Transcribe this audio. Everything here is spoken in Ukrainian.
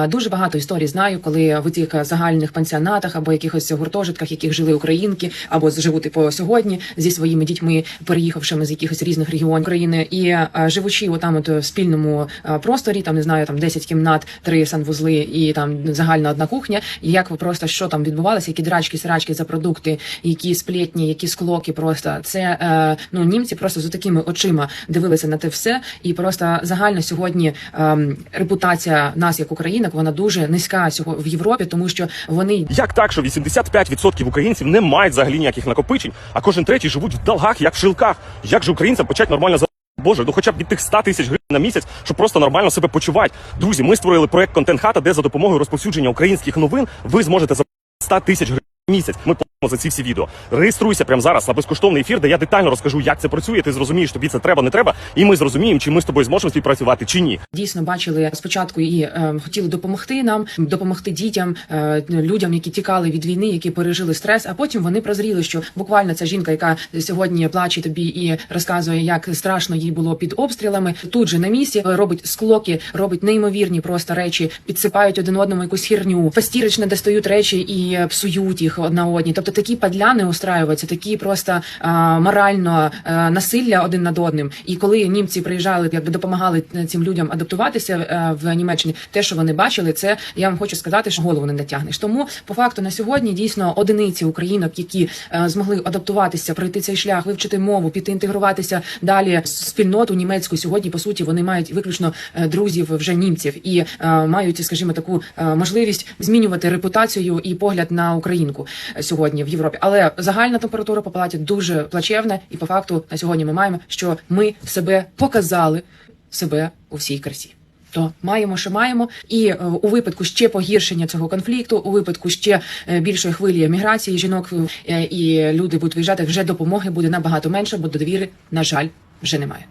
А, Дуже багато історій знаю, коли в цих загальних пансіонатах або якихось гуртожитках, яких жили українки, або живуть по сьогодні зі своїми дітьми, переїхавшими з якихось різних регіонів України, і живучи отам, от в спільному просторі, там не знаю, там 10 кімнат, три санвузли і там загальна одна кухня. Як ви просто що там відбувалося, які драчки, срачки за продукти, які сплетні, які склоки, просто це е, ну німці просто з такими очима дивилися на те все, і просто загально сьогодні ем, репутація нас як українок, вона дуже низька сьогодні в Європі, тому що вони Як так, що 85% українців не мають взагалі ніяких накопичень, а кожен третій живуть в долгах, як в шилках? Як же українцям почати нормально за Боже, ну хоча б від тих 100 тисяч гривень на місяць, щоб просто нормально себе почувати. Друзі, ми створили проект Контент Хата, де за допомогою розповсюдження українських новин ви зможете за 100 тисяч гривень на місяць. Ми за ці всі відео. Реєструйся прямо зараз на безкоштовний ефір, де я детально розкажу, як це працює. Ти зрозумієш, тобі це треба, не треба, і ми зрозуміємо, чи ми з тобою зможемо співпрацювати чи ні. дійсно бачили спочатку і е, хотіли допомогти нам, допомогти дітям, е, людям, які тікали від війни, які пережили стрес. А потім вони прозріли, що буквально ця жінка, яка сьогодні плаче тобі і розказує, як страшно їй було під обстрілами, тут же на місці е, робить склоки, робить неймовірні просто речі, підсипають один одному якусь хірню, фастірично достають речі і е, псують їх одна одній. Тобто такі падляни устраюються, такі просто е, морально е, насилля один над одним. І коли німці приїжджали, якби допомагали цим людям адаптуватися е, в Німеччині, те, що вони бачили, це я вам хочу сказати, що голову не натягнеш. Тому по факту на сьогодні дійсно одиниці українок, які е, змогли адаптуватися, пройти цей шлях, вивчити мову, піти інтегруватися далі спільноту німецьку. Сьогодні по суті вони мають виключно е, друзів вже німців і е, мають, скажімо, таку е, можливість змінювати репутацію і погляд на українку е, сьогодні в Європі. Але загальна температура по палаті дуже плачевна, і по факту на сьогодні ми маємо, що ми себе показали себе у всій красі. То маємо, що маємо, і е, у випадку ще погіршення цього конфлікту, у випадку ще е, більшої хвилі міграції жінок е, і люди будуть виїжджати, вже допомоги буде набагато менше, бо довіри, на жаль, вже немає.